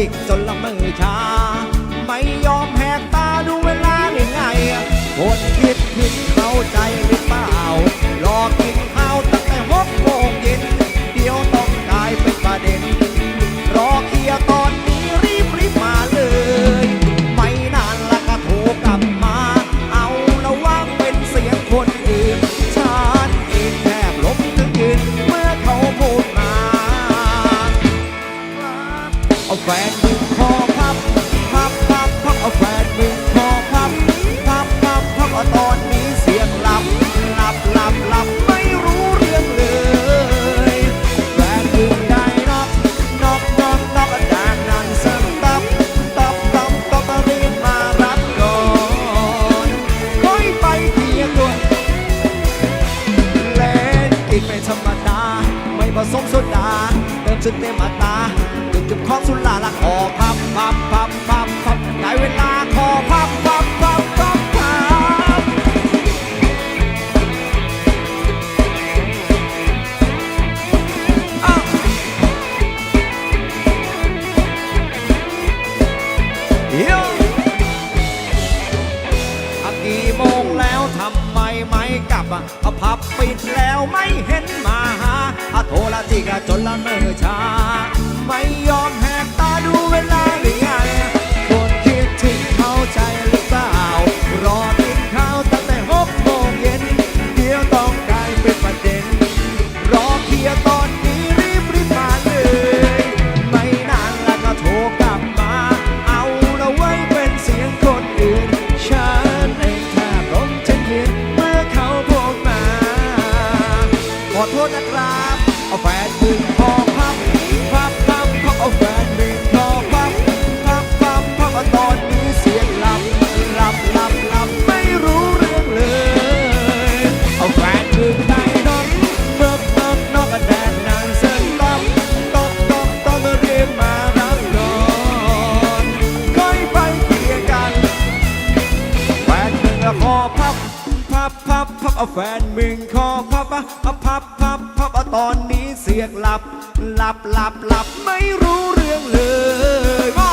sick to love. เอาผับปิดแล้วไม่เห็นมาหาโทรจิกจนละเนอชา ไม่ยอม อโทษนะครับเอาแฟนมึงพอพับพับพับพับเอาแฟนมึงพอพับพับพับพับตอนนี้เสียงลำลำลำลำไม่รู้เรื่องเลย เอาแฟนมึงได้นอนนกนกนกกระแดดนานเส้นลำตกตกตกเรียนรับนอนคอยไปเกี่ยกันแฟนมึงละคอพับพับพับพับเอาแฟนมึงคอพับอะ ตอนนี้เสียกหลับ หลับหลับหลับไม่รู้เรื่องเลยว่า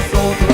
the.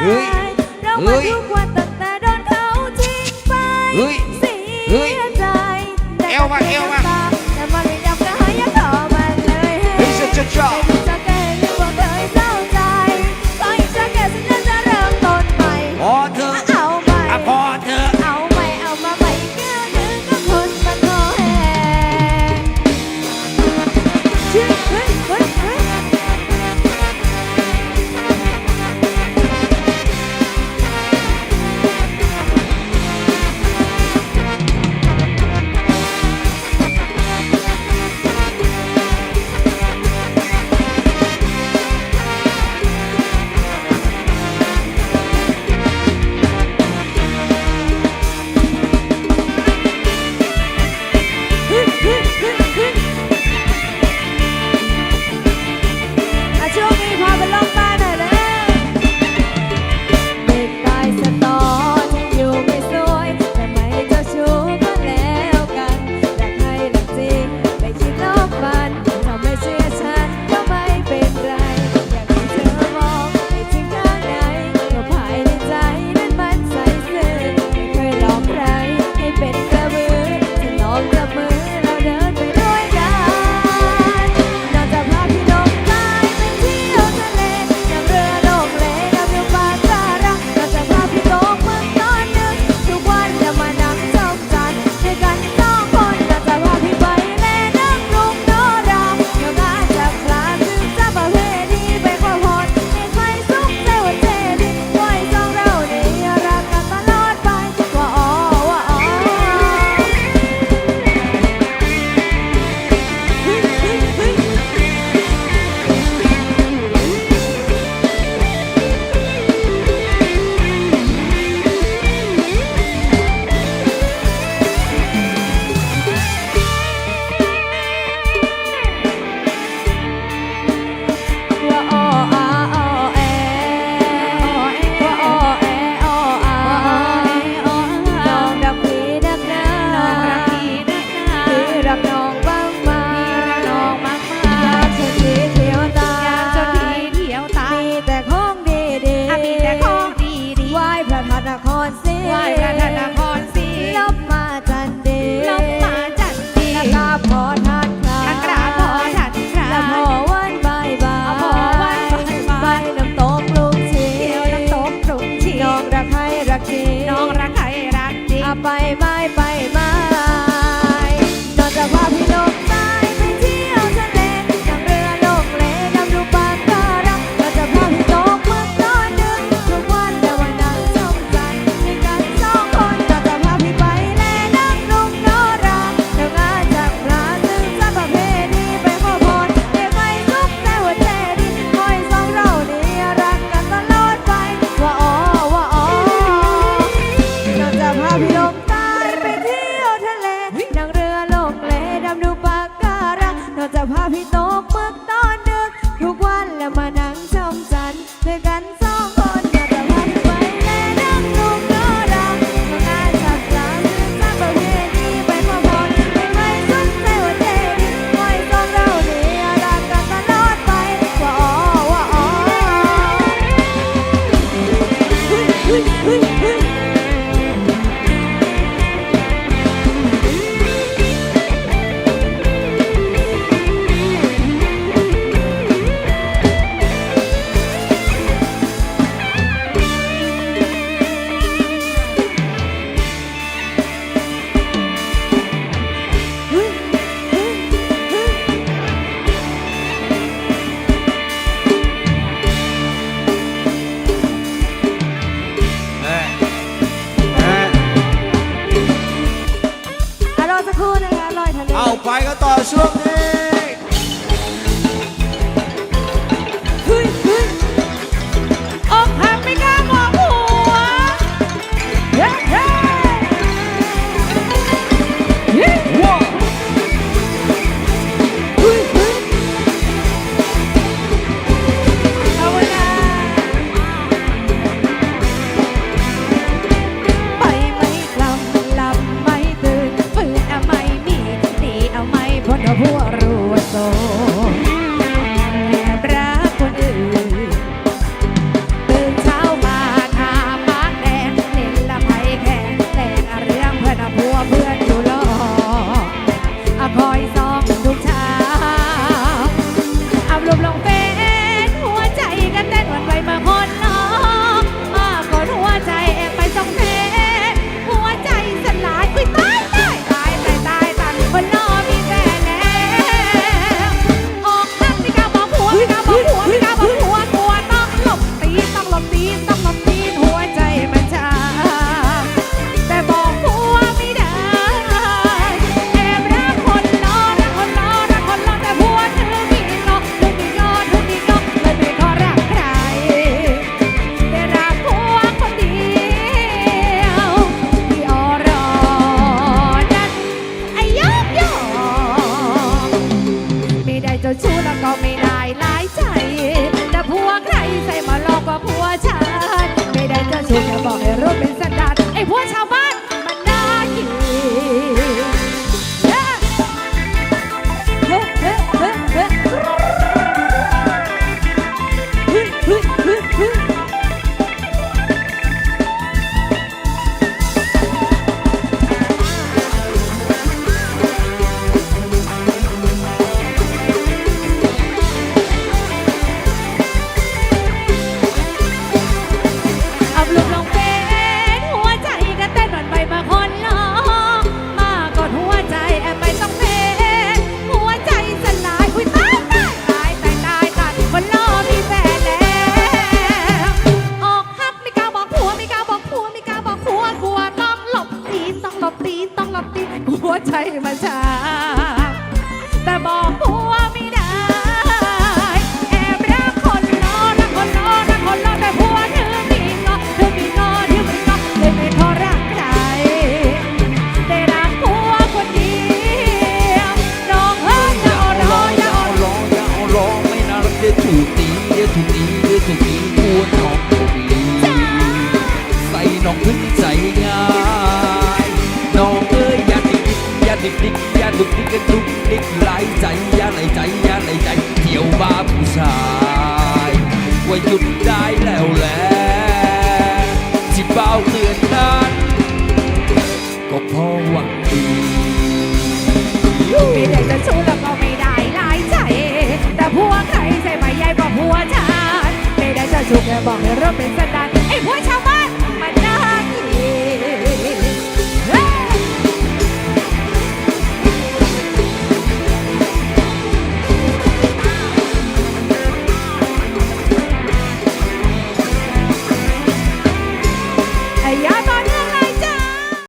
你 รอสักครู่นะคะลอยทะเล เอาไปก็ต่อช่วงนี้ ฮึฮึฮึ ลปิดหัวใจมาช้าแต่บอกผัวไม่ได้ แอบรักคนนอรักคนนอรักคนนอแต่ผัวเธอมีเงาะเธอมีเงาะที่มันเงาะเลยไม่ทอรักใครแต่รักผัวคนเดียวน้องเอ้ยอย่าออนร้อนอย่าออนร้อนอย่าออนร้อนไม่น่ารักเดี๋ถูกตีเดี๋ถูกตีเดี๋ถูกตีควรของตัวดีใส่น้องขึ้นใจง่า ดิกดิกยาดุกดิกกระดุกดิกหลายใจยาไหนใจยาไหนใจเที่ยวบ้าผู้ชายว่าหยุดได้แล้วแหละที่เบาเตือนนั้นก็พอหวังดีไม่ได้จะชู้แล้วก็ไม่ได้หลายใจ แต่พวกใครใช่ใหมยายก็ผัวฉันไม่ได้จะชู้แค่บอกให้รับเป็นสันดาน